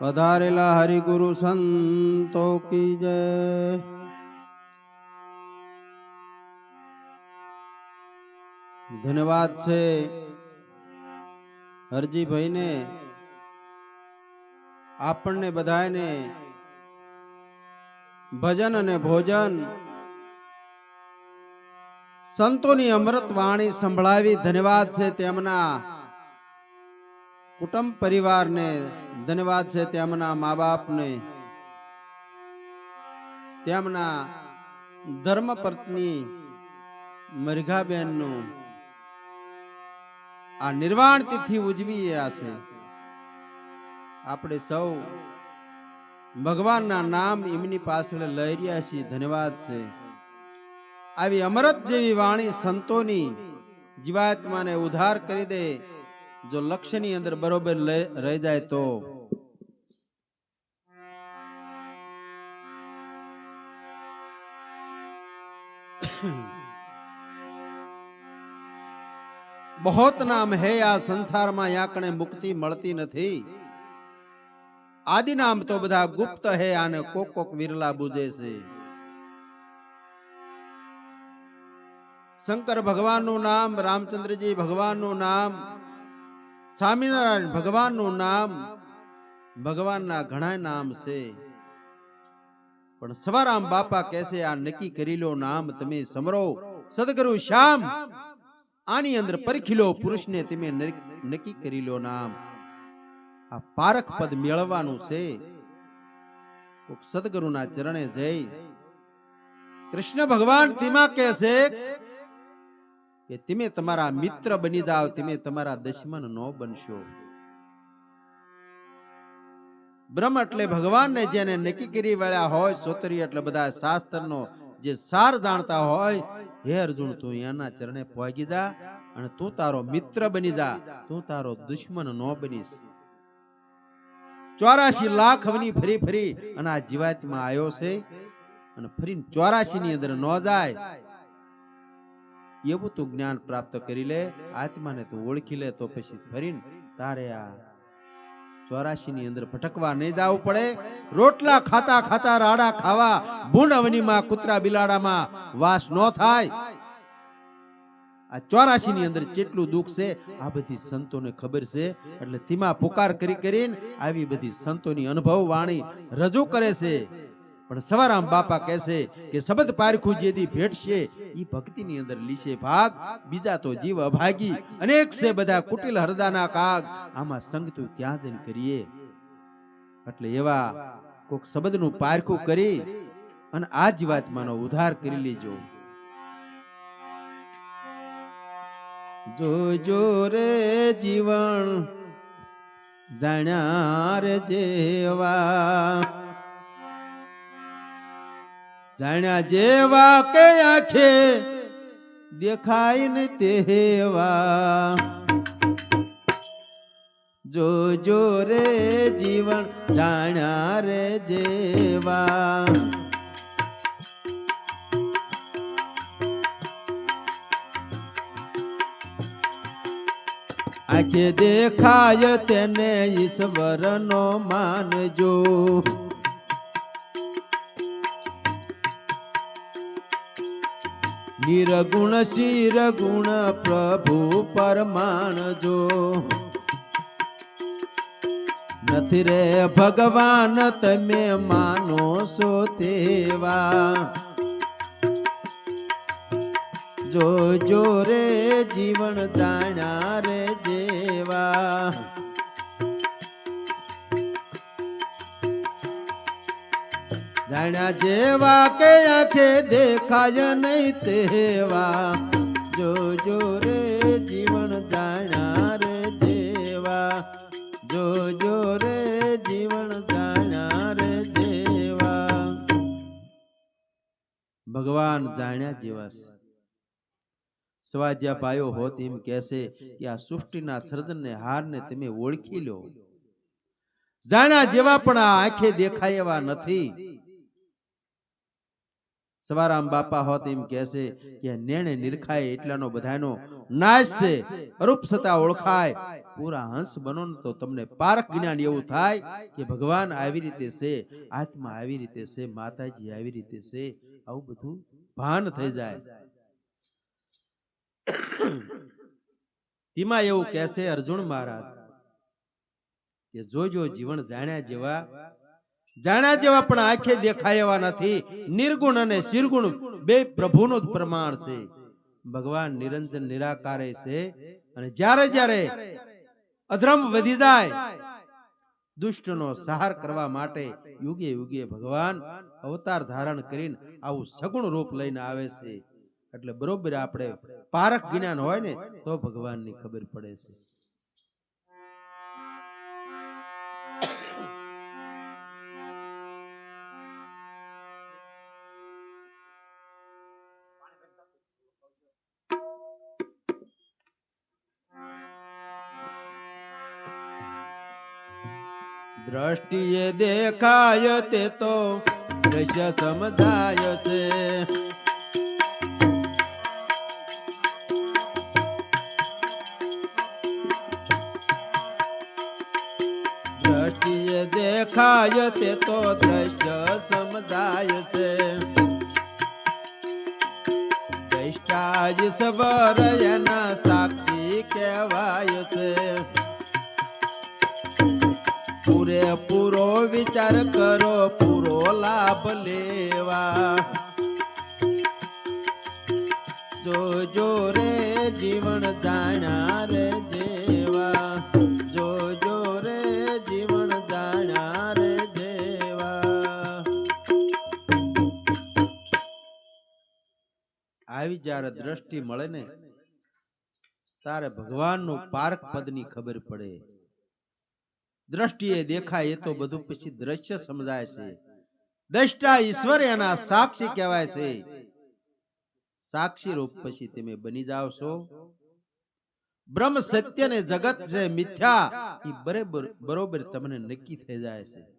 પધારેલા હરિગુરુ સંતો કી જય ધન્યવાદ છે હરજીભાઈને આપણને બધાને ભજન અને ભોજન સંતોની અમૃત વાણી સંભળાવી ધન્યવાદ છે તેમના કુટુંબ પરિવારને ધન્યવાદ છે તેમના મા બાપને તેમના ધર્મપત્ની મરઘાબેનનું આ નિર્વાણ તિથિ ઉજવી રહ્યા છે. આપણે સૌ ભગવાનના નામ એમની પાછળ લઈ રહ્યા છીએ. ધન્યવાદ છે. આવી અમરત જેવી વાણી સંતોની જીવાત્માને ઉદ્ધાર કરી દે, જો લક્ષ્યની અંદર બરોબર રહી જાય તો. બહોત નામ હે આ સંસારમાં યાકણે મુક્તિ મળતી નથી આદિ નામ તો બધા ગુપ્ત હે આને કોક કોક વિરલા બુજે છે શંકર ભગવાનનું નામ રામચંદ્રજી ભગવાનનું નામ સ્વામિનારાયણ ભગવાનનું નામ ભગવાનના ઘણા નામ છે પણ સવારામ બાપા કહેશે આ નક્કી કરી લો નામ તમે સમરો. સદગુરુ શ્યામ, આની અંદર પરખી પુરુષને તમે નક્કી કરી લો નામ. આ પારખ પદ મેળવવાનું છે. સદગુરુના ચરણે જઈ કૃષ્ણ ભગવાન તેમાં કહે છે કે, તમે તમારા મિત્ર બની જાઓ, તમે તમારા દુશ્મન ન બનશો. બ્રહ્મ એટલે ભગવાનને જેને નક્કી કરી વળ્યા હોય, સોતરી એટલે બધા શાસ્ત્રનો જે સાર જાણતા હોય, હે અર્જુન, તું એના ચરણે પહોંચી જા અને તું તારો મિત્ર બની જા, તું તારો દુશ્મન ન બનીશ. ચોરાશી લાખ અવની ફરી ફરી અને આ જીવાતમાં આવ્યો છે અને ફરી ચોરાશી ની અંદર ન જાય. એવું તું જ્ઞાન પ્રાપ્ત કરી લે, આત્માને તું ઓળખી લે, તો પછી ફરીને તારે આ ચોરાશી ની અંદર ભટકવા નહીં જવું પડે. રોટલા ખાતા ખાતા રાડા ખાવા ભૂન અવનીમાં કૂતરા બિલાડામાં વાસ ન થાય. આ ચોરાશી ની અંદર જેટલું દુઃખ છે, આ બધી સંતોને ખબર છે. એટલે ધીમા પુકાર કરી કરીને આવી બધી સંતોની અનુભવ વાણી રજૂ કરે છે. પણ સવારામ બાપા કહેશે કે શબ્દ પારખું જેદી ભેટશે, ઈ ભક્તિની અંદર લીશે ભાગ, બીજા તો જીવ અભાગી, અનેક છે બધા કુટિલ હરદાના કાગ. આમાં સંગ તું ક્યાં જઈને કરીએ? એટલે એવા કોક શબ્દનું પારખું કરી અને આ જીવાત્માનો ઉદ્ધાર કરી લેજો. જોજો રે જીવન જાણ્યા રે જેવા. જાણ્યા જેવા કે આંખે દેખાય ને તેવા જોજો રે જીવન, જાણ્યા રે જેવા. આંખે દેખાય તેને ઈશ્વરનો માનજો. નિર્ગુણ શિર ગુણ પ્રભુ પરમાણજો. નથી રે ભગવાન, તમે માનો છો તેવા. જો જો રે જીવન જાણ્યા રે જેવા. જાણ્યા જેવા કે આંખે દેખાય નહીં તેવા. જો જો રે જીવન જાણ્યા રે જેવા. જો જો રે જીવન જાણ્યા રે જેવા. ભગવાન જાણ્યા જેવા છે. સ્વાધ્યા પાયો હોત એમ કહેશે કે આ સૃષ્ટિના સર્જનને હારને તમે ઓળખી લો. જાણ્યા જેવા પણ આ આંખે દેખાય એવા નથી. સવારામ બાપા હોત એમ કહેશે કે નેણે નિરખાય એટલાનો બધાનો નાશ છે અરૂપ સતા ઓળખાય. પૂરા હંસ બનો તો તમને પારક જ્ઞાન એવું થાય કે ભગવાન આવી રીતે છે આત્મા આવી રીતે છે માતાજી આવી રીતે છે આવું બધું ભાન થઈ જાય. તેમાં એવું કહેશે અર્જુન મહારાજ કે જોજો જીવન જાણ્યા જેવા જાણ્યા જેવા પણ આંખે દેખાય એવા નથી. નિર્ગુણ અને શિરગુણ બે પ્રભુનું જ પ્રમાણ છે. ભગવાન નિરંતર નિરાકારે છે અને જ્યારે જ્યારે અધર્મ વધી જાય, દુષ્ટનો સહાર કરવા માટે યુગે યુગે ભગવાન અવતાર ધારણ કરીને આવું સગુણ રૂપ લઈને આવે છે. એટલે બરોબર આપણે પારક જ્ઞાન હોય ને, તો ભગવાનની ખબર પડે છે. દ્રષ્ટિએ દેખાય તે તો દ્રશ્ય સમજાય છે. દ્રષ્ટિએ દેખાય તે તો દ્રશ્ય સમજાય છે. દ્રષ્ટાજ સબર એના સાક્ષી કહેવાય છે. પૂરેપૂરો વિચાર કરો, પૂરો લાભ લેવા. જોજો રે જીવન દાણા રે જેવા જોજો રે જીવન દાણા રે દેવા. આવી જ્યારે દ્રષ્ટિ મળે ને, તારે ભગવાનનું પાર્ક પદની ખબર પડે. દ્રષ્ટિએ દેખાય એ તો બધું પછી દ્રશ્ય સમજાય છે. દ્રષ્ટા ઈશ્વર એના સાક્ષી કહેવાય છે. સાક્ષી રૂપ પછી તમે બની જાવ છો. બ્રહ્મ સત્ય ને જગત છે મિથ્યા. એ બરાબર બરોબર તમને નક્કી થઈ જાય છે.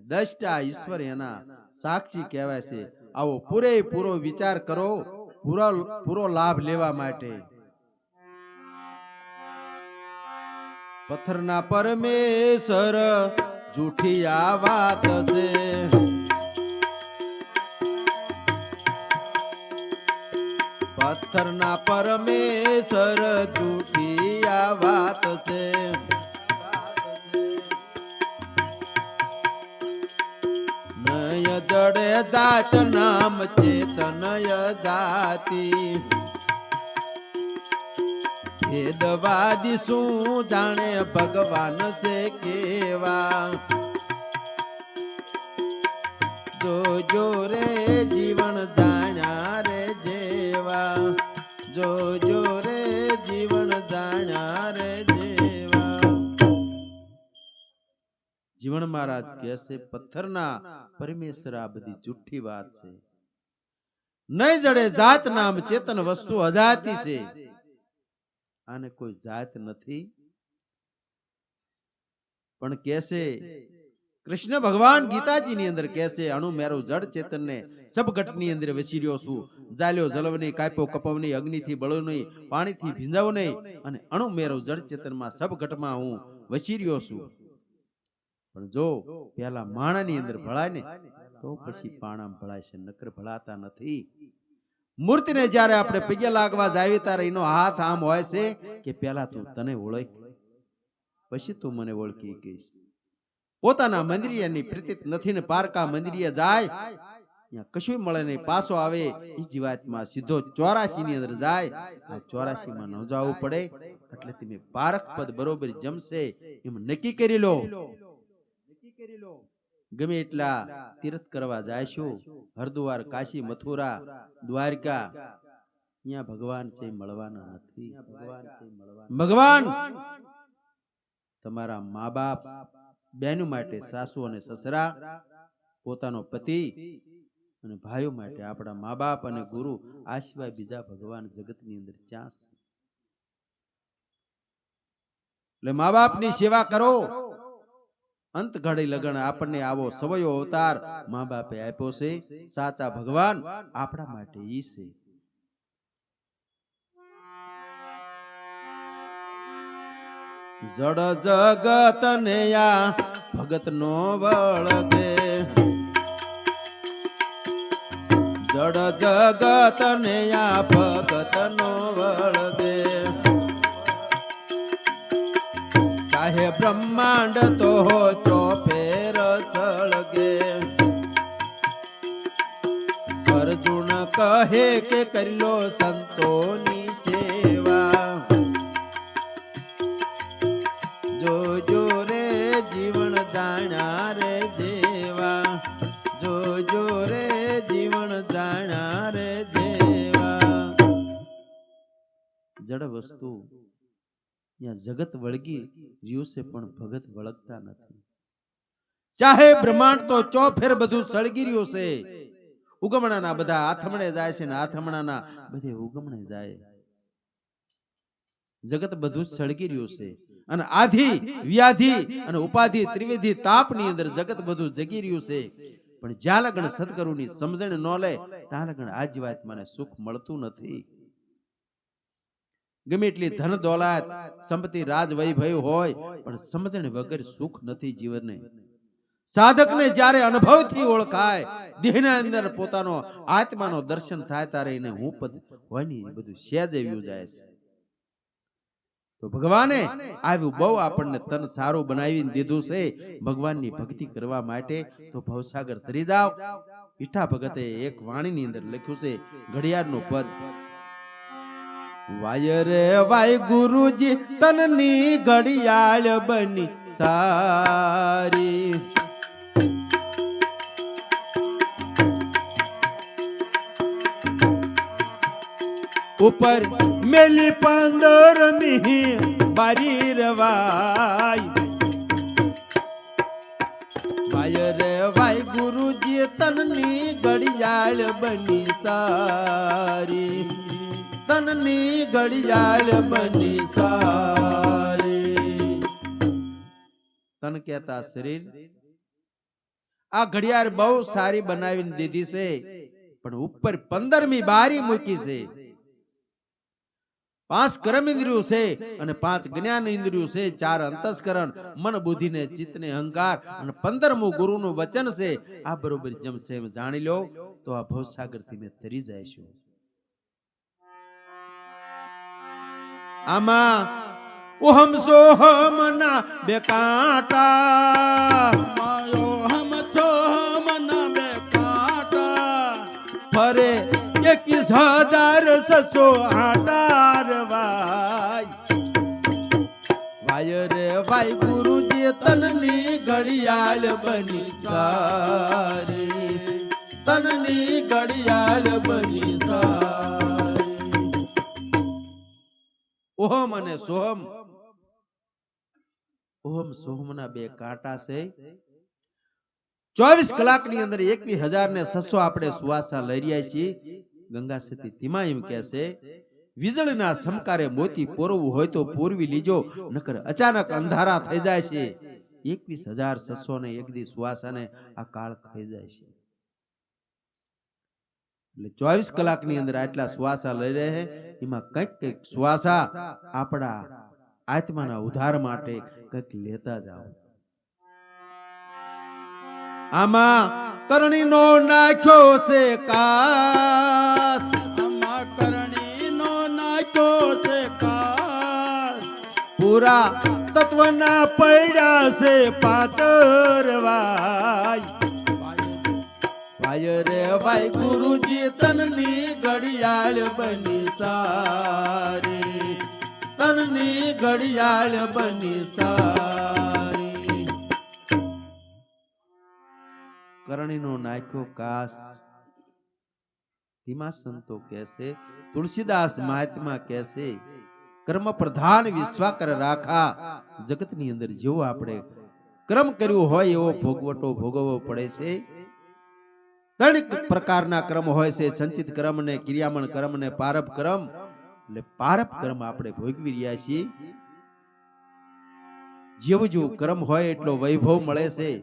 દ્રષ્ટા ઈશ્વર એના સાક્ષી કહેવાય છે. આવો પૂરેપૂરો વિચાર કરો. પૂરો પૂરો લાભ લેવા માટે. પથ્થરના પરમેશ્વર જૂઠી આ વાત છે. પથ્થરના પરમેશ્વર જૂઠી આ વાત છે. નય જડે જાત નામ ચેતનય જાતિ. ભેદવાદી શું જાણે ભગવાન છે કેવા. જોજો રે જીવન જાણ્યા રે જેવા. જોજો રે જીવન જાણ્યા રે જેવા. જીવન મહારાજ કહે છે, પથ્થરના પરમેશ્વર આ બધી જુઠ્ઠી વાત છે. નહીં જડે જાત નામ ચેતન વસ્તુ અજાતી છે. આને કોઈ જાત નથી. પણ કહેશે, કૃષ્ણ ભગવાન ગીતાજી ની અંદર કહેશે, અણુ મેરો જડ ચેતન ને સબ ઘટની અંદર વસી રહ્યો છું. જાલ્યો જલવની કાપ્યો કપવની અગ્નિથી બળો નહીં પાણીથી ભીંજાવો નહીં અને અણુ મેરો જડ ચેતનમાં સબ ઘટમાં હું વસી રહ્યો છું. પણ જો પેલા માણાની અંદર ભળાય ને, તો પછી પાણા ભળાય છે, નકર ભળાતા નથી. મૂર્તિને જ્યારે આપણે પગે લાગવા જાવી ત્યારે એનો હાથ આમ હોય છે કે પેલા તું તને ઓળખ. પછી તું મને ઓળખી કહીશ. પોતાના મંદિરિયાની પ્રતિત નથી ને પારકા મંદિરિયા જાય ત્યાં કશું મળે નહીં પાછો આવે એ જીવાતમાં સીધો ચોરાશી ની અંદર જાય. આ ચોરાશી માં ન જવું પડે. એટલે તમે પારક પદ બરોબર જમશે. એમ નક્કી કરી લો. ગમે એટલા તીર્થ કરવા જાશો હરદ્વાર, કાશી, મથુરા, દ્વારકા અહીંયા ભગવાન છે મળવાના નથી. ભગવાન! તમારા મા બાપ બહેનો માટે સાસુ અને સસરા, પોતાનો પતિ અને ભાઈઓ માટે આપણા મા બાપ અને ગુરુ આ સિવાય બીજા ભગવાન જગતની અંદર ક્યાં એટલે મા બાપની સેવા કરો. અંત ઘડી લગન આપણને આવો સવયો અવતાર મા બાપે આપ્યો છે. સાચા ભગવાન આપણા માટે ઈ છે. જડ જગત ને આ ભગત નો વળગે જડ જગત ને આ ભગત નો વળગે ચાહે બ્રહ્માંડ તો ચોફેર સળગે અર્જુન કહે કે કરી લો સંતોની સેવા. જોજો રે જીવન દાણા રે દેવા. જોજો રે જીવન દાણા રે દેવા. જડ વસ્તુ ત્યાં જગત વળગી રહ્યું પણ ભગત વળગતા નથી. ચાહે બ્રહ્માંડ તો ચોફેર બધું સળગી રહ્યું છે. ઉગમણાના બધા આથમણે જાય છે ને આથમણાના બધે ઉગમણે જાય. જગત બધું સળગી રહ્યું છે. અને આધિ, વ્યાધિ અને ઉપાધિ ત્રિવિધિ તાપની અંદર જગત બધું જગી રહ્યું છે. પણ જ્યાં લગન સદગુરુની સમજણ ન લે, ત્યાં લગન આજ મને સુખ મળતું નથી. ગમે એટલી ધન દોલાત સંપત્તિ રાજ વૈભવ હોય પણ સમજણ વગર સુખ નથી જીવનને. સાધકને જ્યારે અનુભવથી ઓળખાય દેહના અંદર પોતાનો આત્માનો દર્શન થાય ત્યારે એને હું પદ હોય ને બધું સેજ એવું જાય છે. તો ભગવાને આવ્યું બહુ આપણને તન સારું બનાવીને દીધું છે. ભગવાનની ભક્તિ કરવા માટે તો ભવસાગર તરી જાવ ઈઠા ભગતે એક વાણીની અંદર લખ્યું છે ઘડિયાળનું પદ વાય રે વાય ગુરુજી, તનની ઘડિયાળ બની સારી. ઉપર મેલી પંદર મિહી બારી રવાય વાય રે વાય ગુરુજી, તનની ઘડિયાળ બની સારી. તનની ઘડિયાળ બની સારી. તન કહેતા શરીર, આ ઘડિયાળ બહુ સારી બનાવીને દીધી છે, પણ ઉપર પંદરમી બારી મૂકી છે. પાંચ કર્મ ઇન્દ્રિયો છે અને પાંચ જ્ઞાન ઇન્દ્રિયો છે, ચાર અંતસ્કરણ, મન, બુદ્ધિ ને ચિત્ત ને અહંકાર અને પંદરમું ગુરુનું વચન છે. આ બરોબર જમશે સેમ જાણી લો, તો આ ભવસાગરથી મેં તરી જાય છું. આમાં ઓહમ સોહમ ના બે કાંટા. માયો હમ ના બે કાંટા. ફરે એકવીસ હજાર સસો આટાર વાય. વાય રે વાય ગુરુજી તનની ઘડિયાળ બની સારી તનની ઘડિયાળ અને સોહમ. ઓહમ સોહમના બે કાંટા છે. ચોવીસ કલાકની અંદર એકવીસ હજાર ને છસો આપણે સુવાસા લઈ રહ્યા છીએ. ગંગા સતી ધીમા એમ કહે છે, વીજળીના સમકારે મોતી પોરવું હોય તો પોરવી લીજો, નકર અચાનક અંધારા થઈ જાય છે. એકવીસ હજાર છસો ને એક દી સુવાસાને આ કાળ ખાઈ જાય છે. એટલે ચોવીસ કલાકની અંદર આટલા શ્વાસા લઈ રહે એમાં કંઈક કંઈક શ્વાસા આપણા આત્માના ઉધાર માટે કંઈક લેતા જાઓ. આમાં કરણીનો નાખ્યો છે કાસ. આમાં કરણીનો નાખ્યો છે કાસ. પૂરા તત્વના પડ્યા છે પાતરવાય વાય રે ભાઈ ગુરુજી, તનની ઘડિયાળ બની સારી. તનની ઘડિયાળ બની સારી. કરણીનો નાખ્યો કાસ. ધીમા સંતો કહેશે, તુલસીદાસ મહાત્મા કહેશે, કર્મ પ્રધાન વિશ્વાકર રાખા. જગતની અંદર જેવો આપણે કર્મ કર્યું હોય એવો ભોગવટો ભોગવવો પડે છે. ત્રણ પ્રકારના ક્રમ હોય છે, સંચિત ક્રમ ને ક્રિયામણ ક્રમ ને પારપ ક્રમ. એટલે પારપ ક્રમ આપણે ભોગવી રહ્યા છીએ. જેવું જેવું ક્રમ હોય એટલો વૈભવ મળે છે.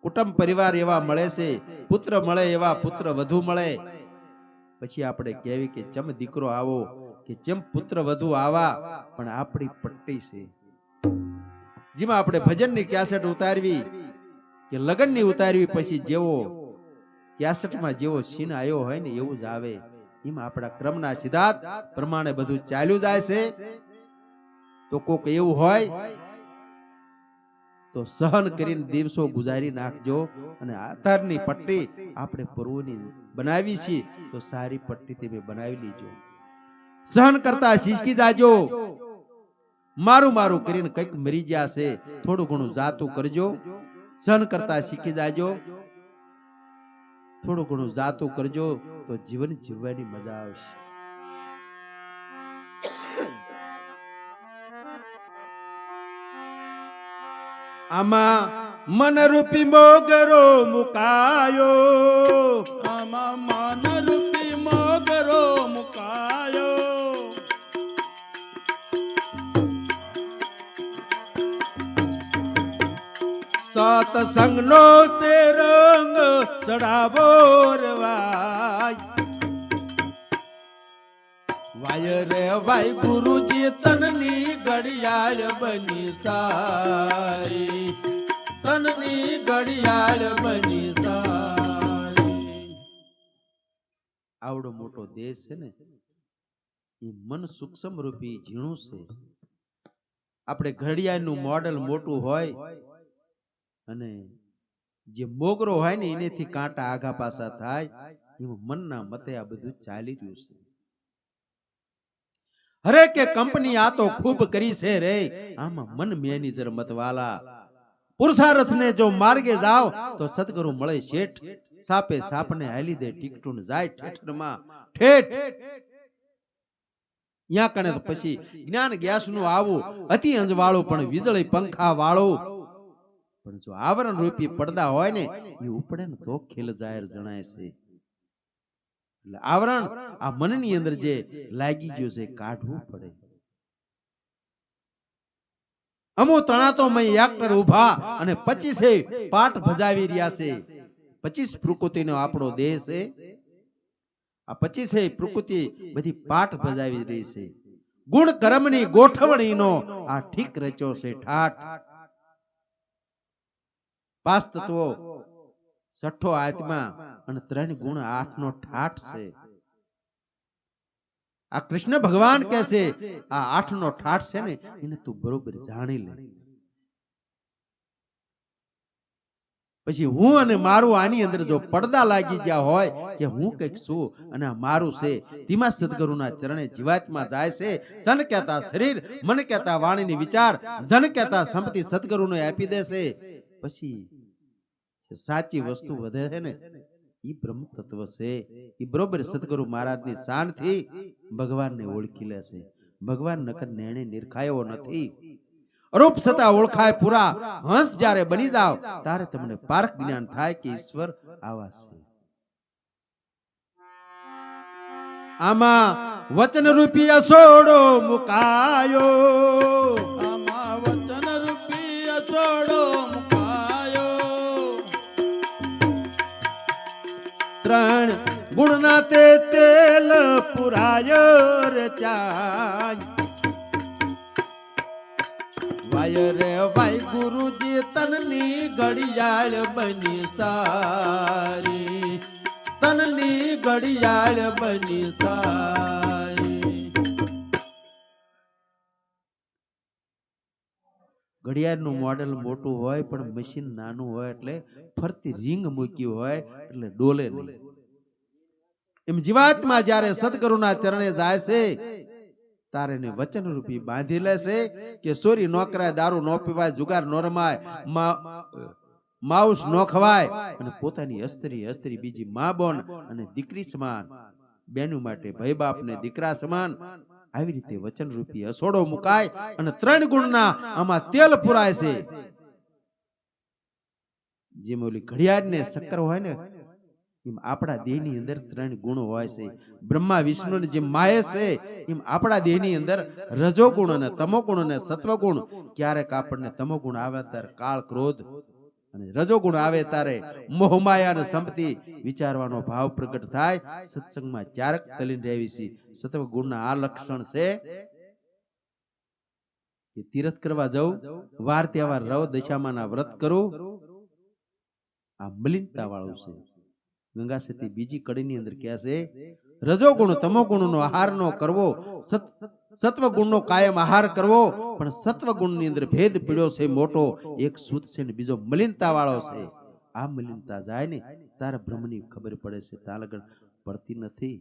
કુટુંબ, પરિવાર એવા મળે છે. પુત્ર મળે એવા પુત્ર વધુ મળે. પછી આપણે કહેવી કે ચમ દીકરો આવો, કે જેમ પુત્ર વધુ આવા, પણ આપણી પટ્ટી છે. જેમાં આપણે ભજનની કેસેટ ઉતારવી, કે લગ્નની ઉતારવી પછી જેવો કેસેટમાં જેવો સીન આવ્યો હોય ને એવું જ આવે. એમાં આપણા ક્રમના સિદ્ધાંત પ્રમાણે બધું ચાલ્યું જાય છે. તો કોક એવું હોય, તો સહન કરીને દિવસો ગુજારી નાખજો અને આધારની પટ્ટી આપણે પૂર્વની બનાવી છે તો સારી પટ્ટી તમે બનાવી લીજો. સહન કરતા શીખી જાજો. મારું મારું કરીને કંઈક મરી ગયા છે, થોડું ઘણું જાતું કરજો. સહન કરતા શીખી જાજો. થોડું ઘણું જાતું કરજો તો જીવન જીવવાની મજા આવશે. આમાં મનરૂપી મોગરો મુકાયો. આમાં માનરૂપી સતસંગનો તે રંગ ચડાવો રવાય વાય. રે વાય, ગુરુજી તનની ઘડિયાળ બની સારી. તનની ઘડિયાળ બની સારી. આવડો મોટો દેશ છે ને, એ મન સૂક્ષ્મ રૂપી ઝીણું છે. આપણે ઘડિયાળનું મોડલ મોટું હોય અને જે મોગરો હોય ને એનેથી કાંટા આઘા પાસા થાય. એમાં મનના મતે આ બધું ચાલી રહ્યું છે. અરે કે કંપની આ તો ખૂબ કરી છે રે. આમાં મન મેનેજર મતવાલા પુરુષાર્થને જો માર્ગે જાવ તો સદગુરુ મળે શેઠ. સાપે સાપને હાલી દે ટીકટું જાય ઠેઠમાં. ઠેઠ. યા કણે પછી જ્ઞાન ગ્યાસનું આવું અતિ અંજવાળું પણ વીજળી પંખા વાળું પણ જો આવરણ રૂપી પડદા હોય ને એ ઉપડે ને તો ખેલ જાહેર જણાય છે. એટલે આવરણ આ મનની અંદર જે લાગી ગયું છે કાઢવું પડે. અમુ તણાતો મય એક્ટર ઊભા અને પચીસે પાઠ ભજાવી રહ્યા છે. પચીસ પ્રકૃતિનો આપણો દેહ છે. આ પચીસે પ્રકૃતિ બધી પાઠ ભજાવી રહી છે. ગુણ કર્મની ગોઠવણીનો આ ઠીક રચ્યો છે ઠાઠ. પાંચ તત્વો છઠ્ઠો આત્મા અને ત્રણ ગુણ આઠ નો ઠાઠ છે. આ કૃષ્ણ ભગવાન કે છે? આ આઠ નો ઠાઠ છે ને એને તું બરોબર જાણી લે. પછી હું અને મારું આની અંદર જો પડદા લાગી ગયા હોય કે હું કંઈક છું અને મારું છે તેમાં સદગુરુના ચરણે જીવાત્મા જાય છે. તન કહેતા શરીર મન કહેતા વાણીની વિચાર ધન કહેતા સંપત્તિ સદગુરુને આપી દેશે પછી સાચી વસ્તુ વધે છે ને એ બ્રહ્મ તત્વ છે. એ બરોબર સદગુરુ મહારાજની શાનથી ભગવાનને ઓળખી લે છે. ભગવાન નકર નેણે નિરખાયો નથી. રૂપ સતા ઓળખાય પૂરા. હંસ જ્યારે બની જાવ ત્યારે તમને પારખ જ્ઞાન થાય કે ઈશ્વર આવા છે. આમાં વચન રૂપિયા સોડો મુકાયો. ત્રણ ગુણના તે તેલ પુરાય રે ત્યાં વાય રે ભાઈ ગુરુજી, તનની ઘડિયાળ બની સારી. તનની ઘડિયાળ બની સારી. ઘડિયાળનું મોડેલ મોટું હોય પણ મશીન નાનું હોય એટલે ફરતી રિંગ મૂકી હોય એટલે ડોલે એમ જીવાત્મા જ્યારે સદગુરુના ચરણે જાય છે, તારે એને વચન રૂપી બાંધી લેશે કે સોરી, નોકરાય, દારૂ નો પીવાય, જુગાર નો રમાય માઉસ નો ખવાય અને પોતાની અસ્ત્રી અસ્ત્રી બીજી મા બોન અને દીકરી સમાન. બેનું માટે ભાઈ બાપ ને દીકરા સમાન. આવી રીતે વચન રૂપી અસોડો મુકાય અને ત્રણ ગુણના આમાં તેલ પુરાય છે. જેમ ઓલી ઘડિયાળ ને શક્કર હોય ને એમ આપણા દેહની અંદર ત્રણ ગુણો હોય છે. બ્રહ્મા વિષ્ણુ જે માય છે એમ આપણા દેહની અંદર રજો ગુણ અને તમો ગુણ અને સત્વ ગુણ ક્યારેક આપણને તમો ગુણ આવે ત્યારે કાળ ક્રોધ અને રજોગુણ આવે ત્યારે મોહમાયા અને સંપત્તિ વિચારવાનો ભાવ પ્રગટ થાય. સત્સંગમાં ચારક તલીન રહેવી છે. સત્વગુણના આ લક્ષણ છે કે તીરથ કરવા જવું વાર તહેવાર રવ દશામાના વ્રત કરું. આ મલિનતા વાળું છે. ગંગા સતી બીજી કડીની અંદર કહે છે રજોગુણ તમોગુણનો આહાર નો કરવો સત સત્વગુણનો કાયમ આહાર કરવો, પણ સત્વગુણની અંદર ભેદ પીડ્યો છે મોટો, એક શુદ્ધ છે ને બીજો મલિનતા વાળો છે. આ મલિનતા જાય ને, તારે બ્રહ્મની ખબર પડે છે તાલગણ પડતી નથી.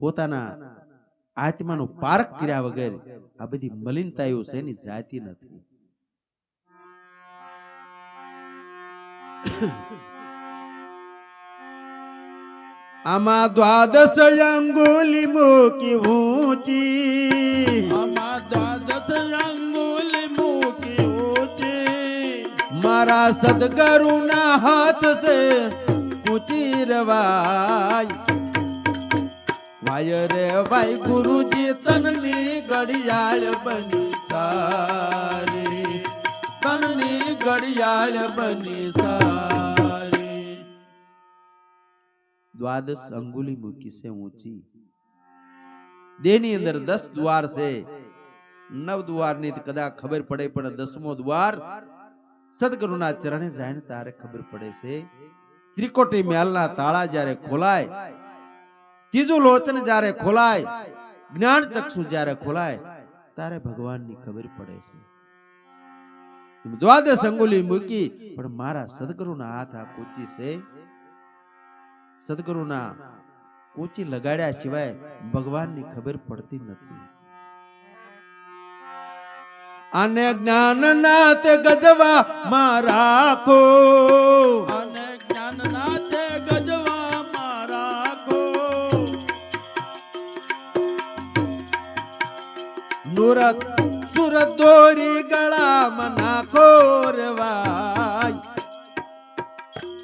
પોતાના આત્માનું પારક કર્યા વગર આ બધી મલિનતાઓ છે એની જાતી નથી. આમાં દ્વાદશ અંગુલી મૂકી ઊંચી આમાં દ્વાદશ અંગુલી મૂકી ઊંચી મારા સદગરુના હાથ સે ઊંચી રવાય વાય રે વાય ગુરુજી તનની ઘડિયાળ બની સારી તનની ઘડિયાળ બની સારી દ્વાદશ અંગુલી મૂકી છે ઊંચી. દેહની અંદર દસ દ્વાર છે. નવ દ્વારની કદાચ ખબર પડે પણ દસમો દ્વાર સદગુરુના ચરણે જાય તારે ખબર પડે છે. ત્રિકોટી મહેલના તાળા જ્યારે ખોલાય ત્રીજું લોચન જ્યારે ખોલાય જ્ઞાન ચક્ષુ જ્યારે ખોલાય તારે ભગવાનની ખબર પડે છે. દ્વાદશ અંગુલી મૂકી પણ મારા સદગુરુના હાથ આ પૂછી છે. સદગુરુના કોચી લગાડ્યા સિવાય ભગવાનની ખબર પડતી નથી. અને જ્ઞાન નાથ ગજવા માં રાખો. અને જ્ઞાનના તે ગજવામાં રાખો. નુરત સુરત દોરી ગળામાં નાખો રે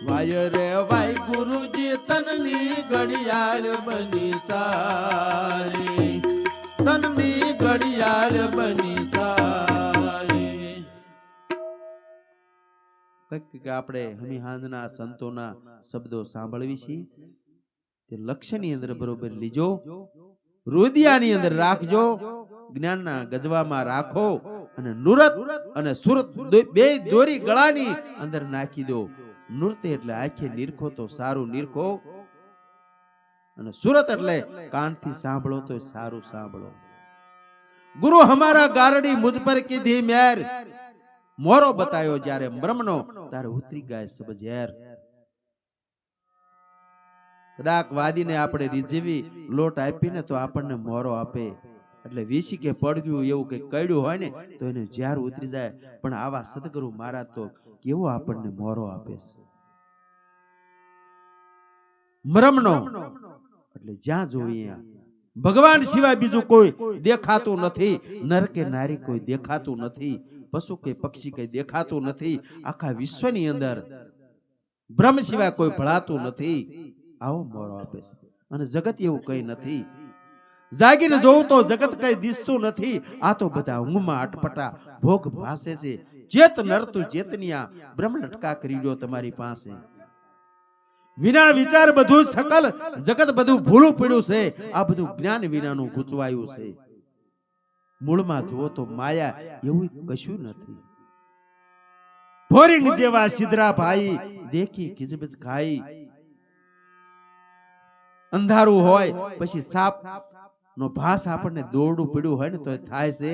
વાય રે વાય ગુરુજી તનની ઘડિયાળ બની સારી. તનની ઘડિયાળ બની સારી. કંઈક આપણે હમિહાંદના સંતોના શબ્દો સાંભળવી છીએ. તે લક્ષ્યની અંદર બરોબર લીજો. રુદિયાની અંદર રાખજો. જ્ઞાનના ગજવામાં રાખો. અને નુરત અને સુરત બે દોરી ગળાની અંદર નાખી દો. નૃત્ય એટલે આંખે નિરખો તો સારું નિરખો. અને સુરત એટલે કાનથી સાંભળો તો સારું સાંભળો. ગુરુ હમારા ગારડી મુજ પર કીધી મેર. મોરો. બતાયો જ્યારે બ્રહ્મનો. ત્યારે ઉતરી ગાય સબ ઝેર કદાક વાદીને આપણે રીઝવી લોટ આપીને તો આપણને મોરો આપે. એટલે વીસી કે પડગ્યું એવું કે કડ્યું હોય ને તો એને ઝેર ઉતરી જાય પણ આવા સદગુરુ મારા તો કેવો આપણને મોરો આપે છે? મરમનો એટલે જ્યાં જોઈએ ભગવાન સિવાય બીજું કોઈ દેખાતું નથી. નર કે નારી કોઈ દેખાતું નથી. પશુ કે પક્ષી કઈ દેખાતું નથી. આખા વિશ્વની અંદર બ્રહ્મ સિવાય કોઈ ભળાતું નથી. આવો મોરો આપે છે. અને જગત એવું કઈ નથી. જાગીને જોવું તો જગત કઈ દિસતું નથી. આ તો બધા ઊંઘમાં અટપટા ભોગ ભાસે છે. ચેત નરતું જેતનિયા બ્રહ્મ લટકા કરી રહ્યો તમારી પાસે. વિના વિચાર બધું સકલ જગત બધું ભૂલું પડ્યું છે. આ બધું જ્ઞાન વિનાનું ગૂંચવાયું છે. મૂળમાં જુઓ તો માયા એવું કશું નથી. ફોરિંગ જેવા સિદ્રા ભાઈ દેખી કિજબજ ખાઈ. અંધારું હોય, પછી સાપ નો ભાસ આપણને દોરડું પડ્યું હોય ને તો થાય છે.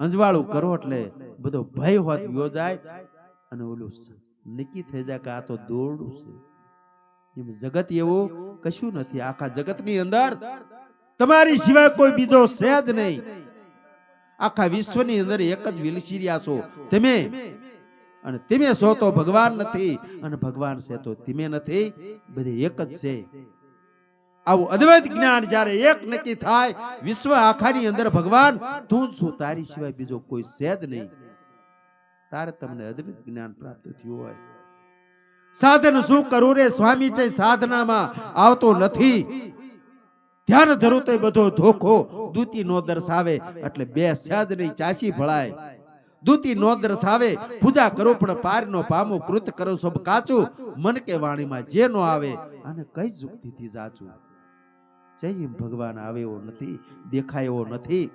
અંજવાળું કરો એટલે બધો ભય હોત જાય અને ઓલું નક્કી થઈ જાય કે આ તો દોરડું છે. એમ જગત એવું કશું નથી. આખા જગતની અંદર તમારી સિવાય કોઈ બીજો છે જ નહીં. આખા વિશ્વની અંદર એક જ વિલસીરિયા છો. તમે? અને તમે છો તો ભગવાન નથી અને ભગવાન છે તો તમે નથી. બધી એક જ છે. આવું અદ્વૈત જ્ઞાન જ્યારે એક નક્કી થાય, વિશ્વ આખાની અંદર ભગવાન તું છું, તારી સિવાય બીજો કોઈ છે નહીં. તારે તમને અદ્ભુત જ્ઞાન પ્રાપ્ત થયું હોય. સાધન શું કરું રે સ્વામી છે સાધનામાં? આવતો નથી. ધ્યાન ધરું તો બધો ધોખો. દૂતી નો દર્શાવે, એટલે બે સહેજ નહીં ચાચી ભળાય. દૂતી નો દર્શાવે, પૂજા કરો પણ પાર નો પામો કૃત કરો, સબ કાચું. મન કે વાણીમાં જે નો આવે અને કઈ જુક્તિથી જાચું? જય ભગવાન આવે એવો નથી, દેખાય એવો નથી.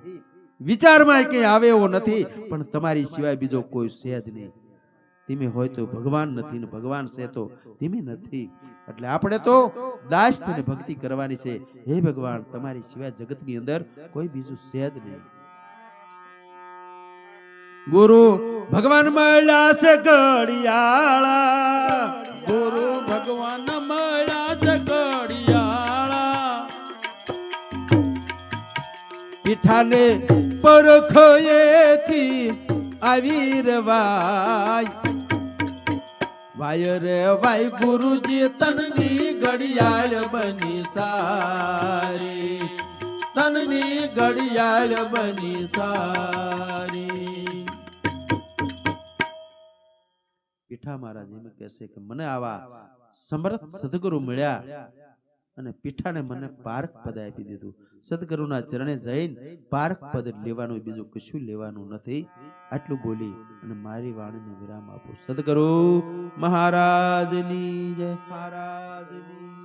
વિચારમાં કે આવે એવો નથી, પણ તમારી સિવાય બીજો કોઈ છે જ નહીં. તમે હોય તો ભગવાન નથી ને ભગવાન છે તો તમે નથી. એટલે આપણે તો દાસ થઈને ભક્તિ કરવાની છે. હે ભગવાન, તમારી સિવાય જગતની અંદર કોઈ બીજું છે જ નહીં. ગુરુ ભગવાન મળ્યા છે ઘડિયાળા. પીઠાને પરખયેથી આવી રવાય. ભાઈ રે ભાઈ ગુરુજી તનની ઘડિયાળ બની સારી. તનની ઘડિયાળ બની સારી. પીઠા મહારાજ એમ કહેશે કે મને આવા સમર્થ સદગુરુ મળ્યા. અને પીઠાને મને પાર્ક પદ આપી દીધું. સદગુરુના ચરણે જઈને પાર્ક પદ લેવાનું બીજું કશું લેવાનું નથી. આટલું બોલી અને મારી વાણીને વિરામ આપું. સદગુરુ મહારાજની જય. મહારાજની